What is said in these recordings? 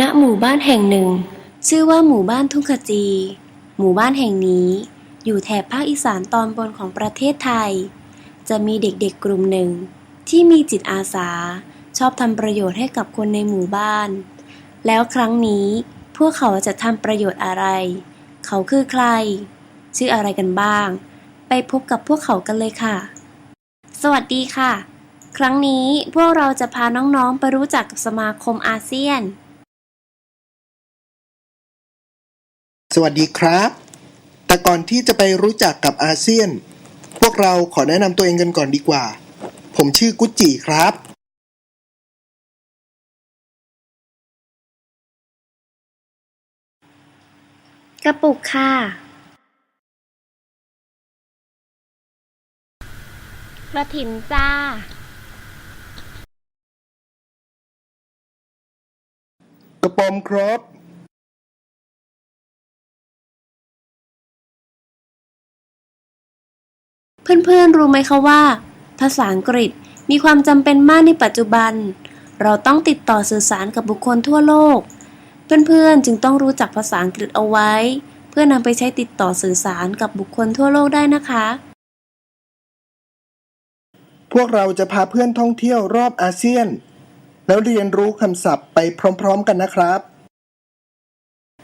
ณหมู่บ้านแห่งหนึ่ง ชื่อว่าหมู่บ้านทุ่งขจี หมู่บ้านแห่งนี้ อยู่แถบภาคอีสานตอนบนของประเทศไทย จะมีเด็กๆกลุ่มหนึ่ง ที่มีจิตอาสา ชอบทำประโยชน์ให้กับคนในหมู่บ้าน แล้วครั้งนี้พวกเขาจะทำประโยชน์อะไร เขาคือใคร ชื่ออะไรกันบ้าง ไปพบกับพวกเขากันเลยค่ะ สวัสดีค่ะ ครั้งนี้พวกเราจะพาน้องๆไปรู้จักกับสมาคมอาเซียน สวัสดีครับ แต่ก่อนที่จะไปรู้จักกับอาเซียน พวกเราขอแนะนำตัวเองกันก่อนดีกว่า ผมชื่อกุจจิครับ กระปุกค่ะ กระถินจ้า กระปอมครับ เพื่อนๆรู้ไหมคะว่า ภาษาอังกฤษมีความจำเป็นมากในปัจจุบัน เราต้องติดต่อสื่อสารกับบุคคลทั่วโลก เพื่อนๆจึงต้องรู้จักภาษาอังกฤษเอาไว้ เพื่อนำไปใช้ติดต่อสื่อสารกับบุคคลทั่วโลกได้นะคะ พวกเราจะพาเพื่อนท่องเที่ยวรอบอาเซียน แล้วเรียนรู้คำศัพท์ไปพร้อมๆกันนะครับ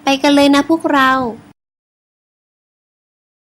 ไปกันเลยนะพวกเราไ